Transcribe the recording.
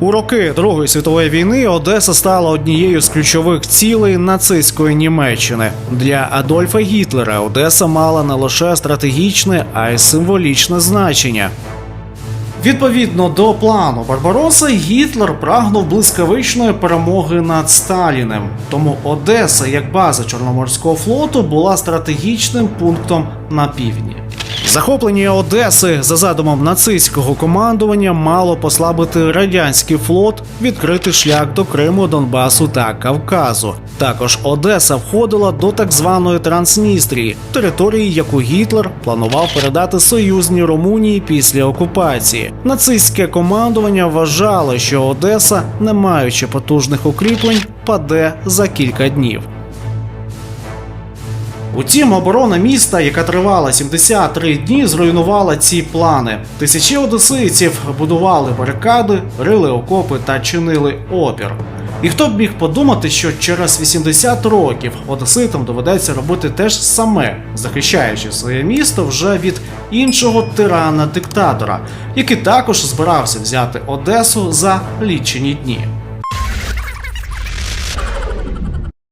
У роки Другої світової війни Одеса стала однією з ключових цілей нацистської Німеччини. Для Адольфа Гітлера Одеса мала не лише стратегічне, а й символічне значення. Відповідно до плану Барбароса, Гітлер прагнув блискавичної перемоги над Сталіним. Тому Одеса, як база Чорноморського флоту, була стратегічним пунктом на півдні. Захоплення Одеси за задумом нацистського командування мало послабити радянський флот, відкрити шлях до Криму, Донбасу та Кавказу. Також Одеса входила до так званої Трансністрії, території, яку Гітлер планував передати союзній Румунії після окупації. Нацистське командування вважало, що Одеса, не маючи потужних укріплень, паде за кілька днів. Утім, оборона міста, яка тривала 73 дні, зруйнувала ці плани. Тисячі одесийців будували барикади, рили окопи та чинили опір. І хто б міг подумати, що через 80 років одеситам доведеться робити те ж саме, захищаючи своє місто вже від іншого тирана-диктатора, який також збирався взяти Одесу за лічені дні.